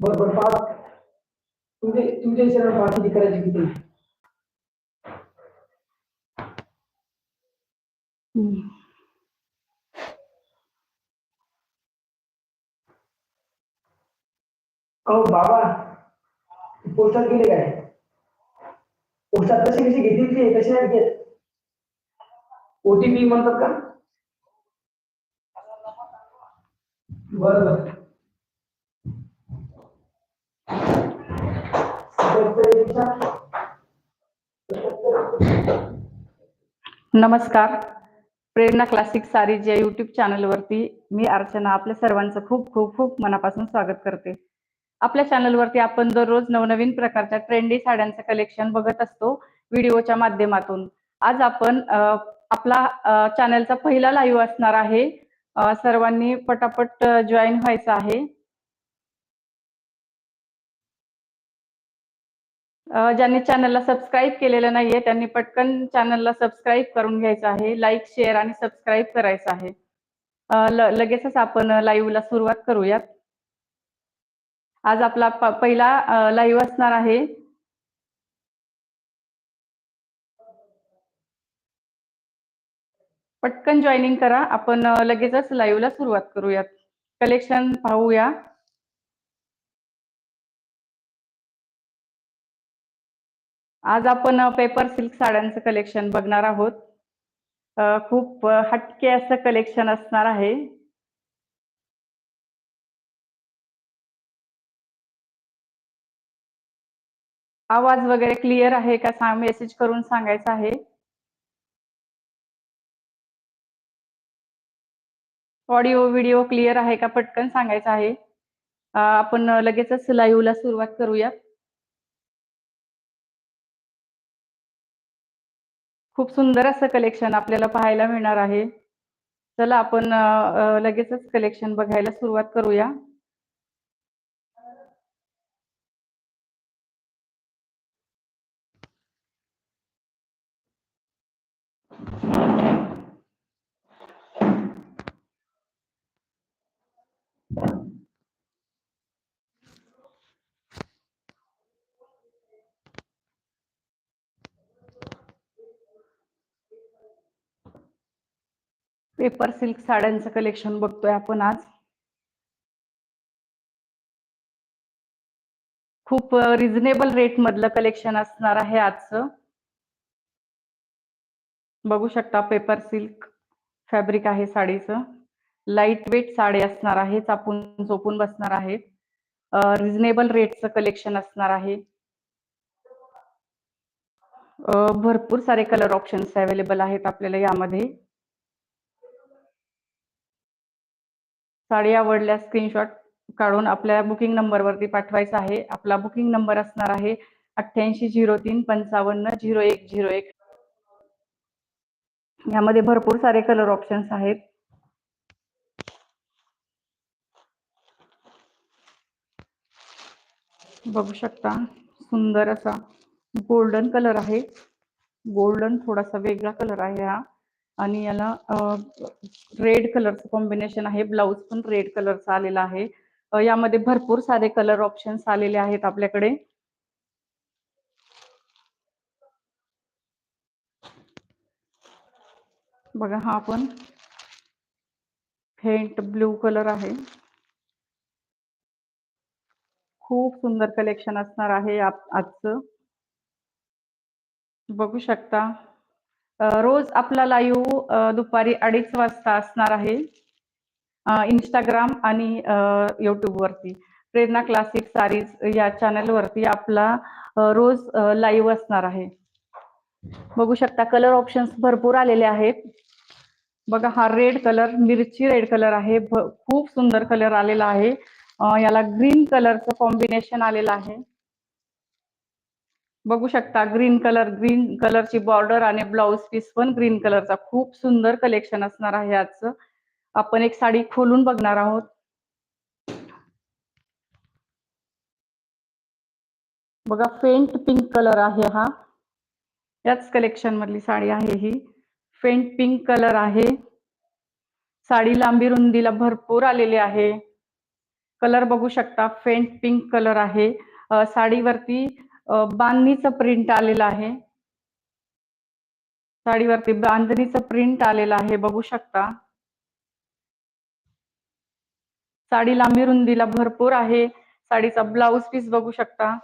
बरपात तुझे तुझे दिखा बाकी करायची किती अहो बाबा पोस्टात गेले काय पोस्टर कैसे कसे घेतील ते कसे नाही घेत ओटीपी मंत्र का बरं। नमस्कार. प्रेरणा क्लासिक सारीज या युट्यूब चॅनलवरती मी अर्चना आपल्या सर्वांचं खूप खूप खूप मनापासून स्वागत करते. आपल्या चॅनलवरती आपण दररोज नवनवीन प्रकारच्या ट्रेंडी साड्यांचं कलेक्शन बघत असतो व्हिडिओच्या माध्यमातून. आज आपण आपला चॅनलचा पहिला लाईव्ह असणार आहे. सर्वांनी पटापट जॉईन व्हायचं आहे. ज्यांनी चॅनलला सबस्क्राईब केलेलं नाहीये त्यांनी पटकन चॅनलला सबस्क्राईब करून घ्यायचं आहे. लाईक शेअर आणि सबस्क्राईब करायचं आहे. लगेचच आपण लाईव्हला सुरुवात करूयात. आज आपला पहिला लाईव्ह असणार आहे. पटकन जॉईनिंग करा. आपण लगेचच लाईव्हला सुरुवात करूयात. कलेक्शन पाहूया. आज आपण पेपर सिल्क साड्यांचं कलेक्शन बघणार आहोत. खूप हटके असं कलेक्शन असणार आहे. आवाज वगैरे क्लिअर आहे का? सांग मेसेज करून सांगायचं आहे. ऑडिओ व्हिडिओ क्लिअर आहे का? पटकन सांगायचं आहे. आपण लगेचच लाईव्हला सुरुवात करूया खूप सुंदर असं कलेक्शन आपल्याला पाहायला मिळणार आहे. चला आपण लगेचच कलेक्शन बघायला सुरुवात करूया. पेपर सिल्क साड्यांचं कलेक्शन बघतोय आपण आज. खूप रिझनेबल रेट मधलं कलेक्शन असणार आहे आजचं. बघू शकता पेपर सिल्क फॅब्रिक आहे साडीचं. लाइट वेट साडी असणार आहे चापून चोपून बसणार आहे. रिझनेबल रेटचं कलेक्शन असणार आहे. भरपूर सारे कलर ऑप्शन्स अवेलेबल आहेत आपल्याला यामध्ये. साडी आवडल्यास स्क्रीनशॉट काढून आपल्या बुकिंग नंबरवरती पाठवायचा आहे. आपला बुकिंग नंबर असणार आहे अठ्ठ्याऐंशी झिरो तीन पंचावन्न झिरो एक झिरो एक. यामध्ये भरपूर सारे कलर ऑप्शन्स आहेत. बघू शकता सुंदर असा गोल्डन कलर आहे. गोल्डन थोडासा वेगळा कलर आहे हा. आणि याला रेड कलरचं कॉम्बिनेशन आहे. ब्लाऊज पण रेड कलरचा आलेला आहे. यामध्ये भरपूर सारे कलर ऑप्शन्स आलेले आहेत आपल्याकडे. बघा हा आपण फेंट ब्लू कलर आहे. खूप सुंदर कलेक्शन असणार आहे आजचं. बघू शकता. रोज आपला लाईव्ह दुपारी अडीच वाजता असणार आहे इंस्टाग्राम आणि युट्यूब वरती. प्रेरणा क्लासिक सारीज या चॅनलवरती आपला रोज लाईव्ह असणार आहे. बघू शकता कलर ऑप्शन्स भरपूर आलेले आहेत. बघा हा रेड कलर मिरची रेड कलर आहे. खूप सुंदर कलर आलेला आहे. याला ग्रीन कलरचं कॉम्बिनेशन आलेलं आहे. बघू शकता ग्रीन कलर ग्रीन कलरची बॉर्डर आणि ब्लाउज पीस पण ग्रीन कलरचा खूप सुंदर कलेक्शन असणार आहे आजचं. आपण एक साडी खोलून बघणार आहोत. बघा फेंट पिंक कलर आहे हा. याच कलेक्शन मधली साडी आहे ही. फेंट पिंक कलर आहे. साडी लांबी रुंदीला भरपूर आलेली आहे. कलर बघू शकता फेंट पिंक कलर आहे. साडीवरती बांधणीचं प्रिंट आलेलं आहे. साडीवरती बांधणीचं प्रिंट आलेलं आहे बघू शकता. साडी लांबी रुंदीला भरपूर आहे. साडीचा ब्लाउज पीस बघू शकता.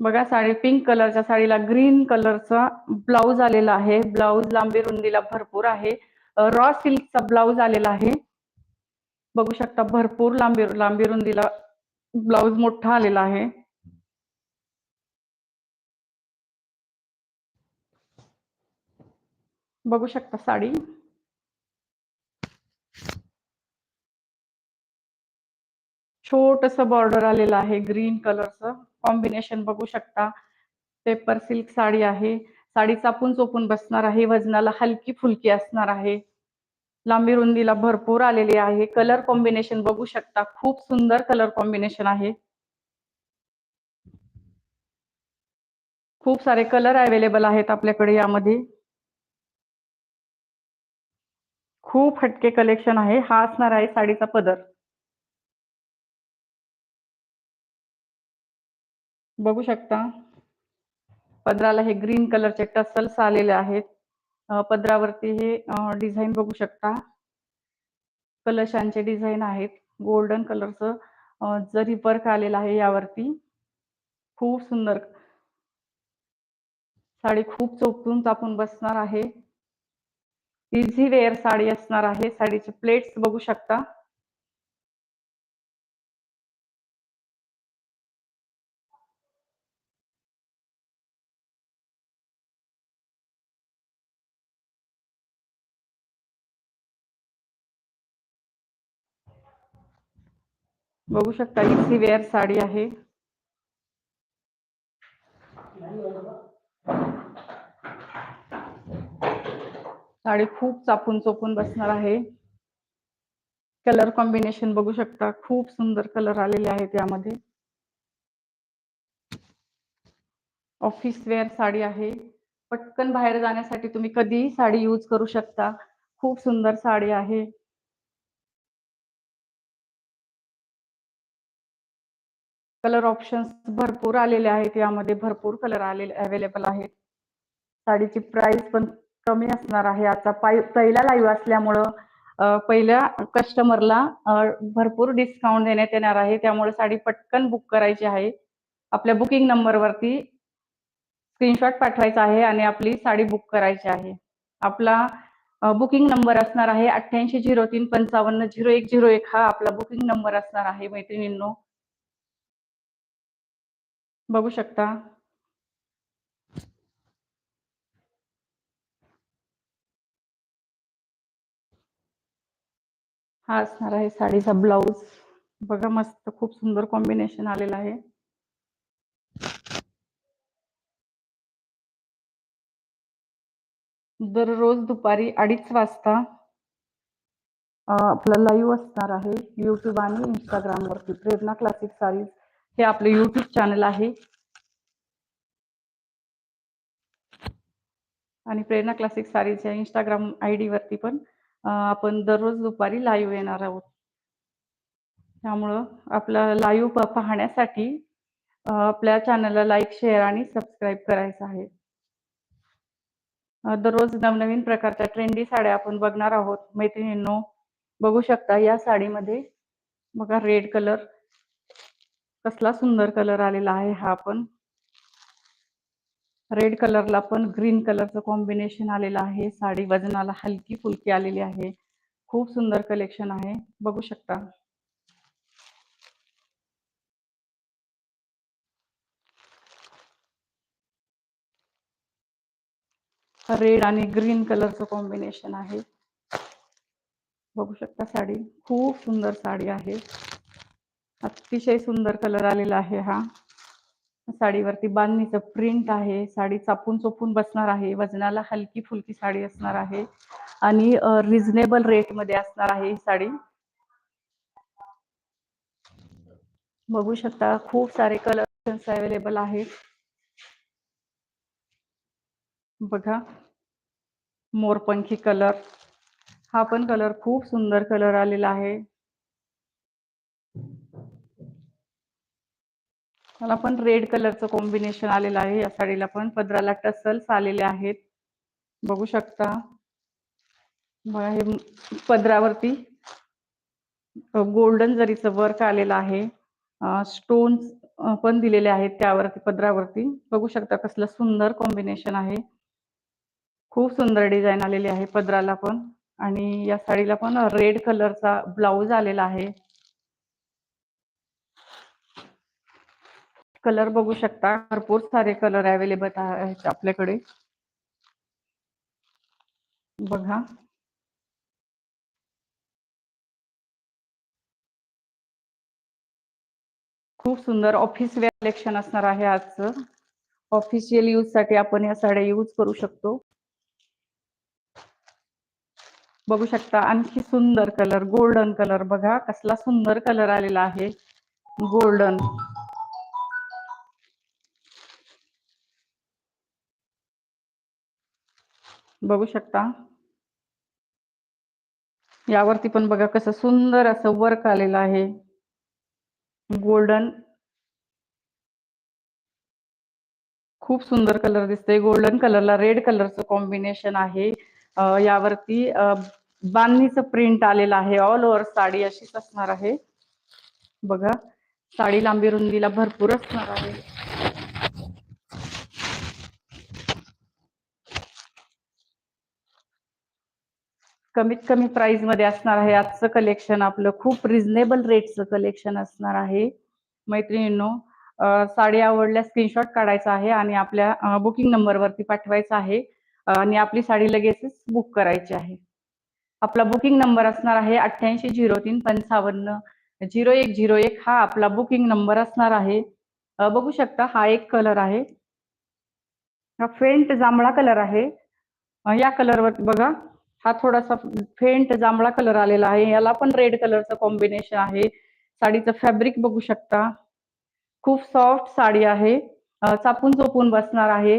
बघा साडी पिंक कलरच्या साडीला ग्रीन कलरचा ब्लाउज आलेला आहे. ब्लाउज लांबी रुंदीला भरपूर आहे. रॉ सिल्कचा ब्लाउज आलेला आहे. बघू शकता भरपूर लांबी लांबी रुंदीला ब्लाउज मोठा आलेला आहे. बघू शकता साडी. छोटस बॉर्डर आलेलं आहे ग्रीन कलरचं कॉम्बिनेशन बघू शकता. पेपर सिल्क साडी आहे. साडी चापून चोपून बसणार आहे. वजनाला हलकी फुलकी असणार आहे. लांबी रुंदीला भरपूर आलेली आहे. कलर कॉम्बिनेशन बघू शकता. खूप सुंदर कलर कॉम्बिनेशन आहे. खूप सारे कलर अवेलेबल आहेत आपल्याकडे यामध्ये. खूप हटके कलेक्शन आहे. हा असणार आहे साडीचा पदर. बघू शकता. पदराला हे ग्रीन कलरचे टसल्स आलेले आहेत. पदरावरती हे डिझाईन बघू शकता. कलशांचे डिझाईन आहेत. गोल्डन कलरचं जरी वर्क आलेलं आहे यावरती. खूप सुंदर. साडी खूप चोपटून चापून बसणार आहे. इझी वेअर साडी असणार आहे. साडीचे प्लेट्स बघू शकता. बघू शकता इझी वेअर साडी आहे. साडी खूप चापून चोपून बसणार आहे. कलर कॉम्बिनेशन बघू शकता. खूप सुंदर कलर आलेले आहेत यामध्ये. ऑफिस वेअर साडी आहे. पटकन बाहेर जाण्यासाठी तुम्ही कधीही साडी यूज करू शकता. खूप सुंदर साडी आहे. कलर ऑप्शन्स भरपूर आलेले आहेत यामध्ये. भरपूर कलर आलेले अवेलेबल आहेत. साडीची प्राइस पण कमी असणार आहे. आता पाय पहिला लाईव्ह असल्यामुळं पहिल्या कस्टमरला भरपूर डिस्काउंट देण्यात येणार आहे. त्यामुळे साडी पटकन बुक करायची आहे. आपल्या बुकिंग नंबरवरती स्क्रीनशॉट पाठवायचा आहे आणि आपली साडी बुक करायची आहे. आपला बुकिंग नंबर असणार आहे अठ्ठ्याऐंशी झिरो तीन पंचावन्न झिरो एक झिरो एक. हा आपला बुकिंग नंबर असणार आहे मैत्रिणींनो. बघू शकता. हा असणार आहे साडीचा ब्लाऊज. बघा मस्त खूप सुंदर कॉम्बिनेशन आलेलं आहे. दररोज दुपारी अडीच वाजता आपला लाईव्ह असणार आहे युट्यूब आणि इंस्टाग्राम वरती. प्रेरणा क्लासिक सारीज हे आपले युट्यूब चॅनल आहे. आणि प्रेरणा क्लासिक सारीच्या इंस्टाग्राम आय डी वरती पण. आपण दररोज दुपारी लाईव्ह येणार आहोत. त्यामुळं आपला लाईव्ह पाहण्यासाठी आपल्या चॅनलला लाईक शेअर आणि सबस्क्राईब करायचं आहे. दररोज नवनवीन प्रकारच्या ट्रेंडी साड्या आपण बघणार आहोत. मैत्रिणींनो बघू शकता या साडीमध्ये बघा रेड कलर कसला सुंदर कलर आलेला आहे हा आपण. रेड कलरला पण ग्रीन कलरचं कॉम्बिनेशन आलेलं आहे. साडी वजनाला हलकी फुलकी आलेली आहे. खूप सुंदर कलेक्शन आहे. बघू शकता. रेड आणि ग्रीन कलरचं कॉम्बिनेशन आहे. बघू शकता साडी. खूप सुंदर साडी आहे. अतिशय सुंदर कलर आलेला आहे हा. साडीवरती बांधणीचं प्रिंट आहे साडी चापून चोपून बसणार आहे वजनाला हलकी फुलकी साडी असणार आहे आणि रिझनेबल रेटमध्ये असणार आहे ही साडी. बघू शकता खूप सारे कलर्स अवेलेबल आहेत. बघा मोरपंखी कलर हा पण कलर खूप सुंदर कलर आलेला आहे. मला पण रेड कलरचं कॉम्बिनेशन आलेलं आहे. या साडीला पण पदराला टसल्स आलेले आहेत. बघू शकता. बघा हे पदरावरती गोल्डन जरीचं वर्क आलेलं आहे. स्टोन्स पण दिलेले आहेत त्यावरती पदरावरती. बघू शकता कसलं सुंदर कॉम्बिनेशन आहे. खूप सुंदर डिझाईन आलेली आहे पदराला पण. आणि या साडीला पण रेड कलरचा ब्लाऊज आलेला आहे. कलर बघू शकता. भरपूर सारे कलर अवेलेबल आहेत आपल्याकडे. बघा. खूप सुंदर ऑफिस वेअर कलेक्शन असणार आहे आजचं. ऑफिशियल यूजसाठी आपण या साड्या यूज करू शकतो. बघू शकता आणखी सुंदर कलर गोल्डन कलर बघा कसला सुंदर कलर आलेला आहे. गोल्डन बघू शकता. यावरती पण बघा कसं सुंदर असं वर्क आलेलं आहे. गोल्डन खूप सुंदर कलर दिसते गोल्डन कलरला रेड कलरचं कॉम्बिनेशन आहे. यावरती बांधणीचं प्रिंट आलेलं आहे. ऑल ओव्हर साडी अशीच असणार आहे. बघा. साडी लांबी रुंदीला भरपूर असणार आहे. कमीत कमी प्राइसमध्ये असणार आहे. आजचं कलेक्शन आपलं खूप रिझनेबल रेटचं कलेक्शन असणार आहे. मैत्रिणींनो साडी आवडल्या स्क्रीनशॉट काढायचा आहे आणि आपल्या बुकिंग नंबरवरती पाठवायचा आहे. आणि आपली साडी लगेचच बुक करायची आहे. आपला बुकिंग नंबर असणार आहे अठ्ठ्याऐंशी झिरो तीन पंचावन्न. झिरो एक झिरो एक हा आपला बुकिंग नंबर असणार आहे. बघू शकता हा एक कलर आहे. हा फेंट जांभळा कलर आहे. या कलरवर बघा. हा थोडासा फेंट जांभळा कलर आलेला आहे. याला पण रेड कलरचं कॉम्बिनेशन आहे. साडीचं फॅब्रिक बघू शकता. खूप सॉफ्ट साडी आहे. चापून चोपून बसणार आहे.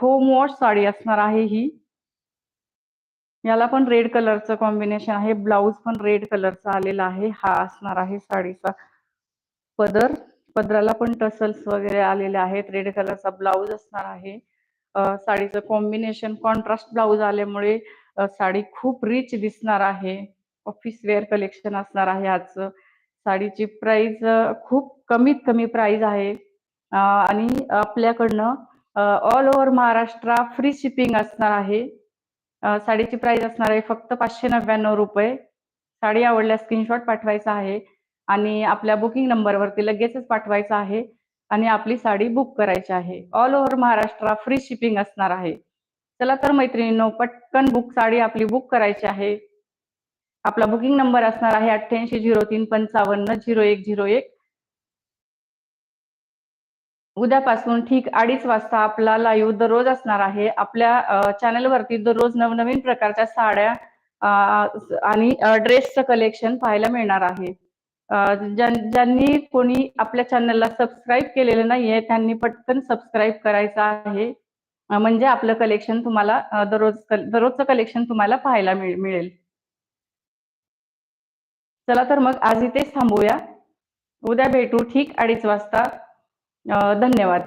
होम वॉश साडी असणार आहे ही. याला पण रेड कलरचं कॉम्बिनेशन आहे. ब्लाऊज पण रेड कलरचा आलेला आहे. हा असणार आहे साडीचा पदर. पदराला पण टसल्स वगैरे आलेले आहेत. रेड कलरचा ब्लाऊज असणार आहे. साडीचं कॉम्बिनेशन कॉन्ट्रास्ट ब्लाऊज आल्यामुळे साडी खूप रिच दिसणार आहे. ऑफिस वेअर कलेक्शन असणार आहे आजचं. साडीची प्राइस खूप कमीत कमी प्राइस आहे. आणि आपल्याकडनं all over Maharashtra free shipping असणार आहे. साडीची प्राइस असणार आहे फक्त पाचशे नव्याण्णव रुपये. साडी आवडल्या स्क्रीनशॉट पाठवायचा आहे. आणि आपल्या बुकिंग नंबरवरती लगेचच पाठवायचं आहे. आणि आपली साडी बुक करायची आहे. All over Maharashtra free shipping असणार आहे. चला तर मैत्रिणींनो पटकन बुक साडी आपली बुक करायची आहे. आपला बुकिंग नंबर असणार आहे अठ्ठ्याऐंशी झिरो तीन पंचावन्न झिरो एक झिरो एक. उद्यापासून ठीक अडीच वाजता आपला लाईव्ह दररोज असणार आहे. आपल्या चॅनलवरती दररोज नवनवीन प्रकारच्या साड्या आणि ड्रेसचं कलेक्शन पाहायला मिळणार आहे. ज्यांनी कोणी आपल्या चॅनलला सबस्क्राईब केलेलं नाहीये त्यांनी पटकन सबस्क्राईब करायचं आहे. म्हणजे आपलं कलेक्शन तुम्हाला दररोज दररोजचं कलेक्शन तुम्हाला पाहायला मिळेल. चला तर मग आज इथेच थांबूया. उद्या भेटू ठीक अडीच वाजता. धन्यवाद.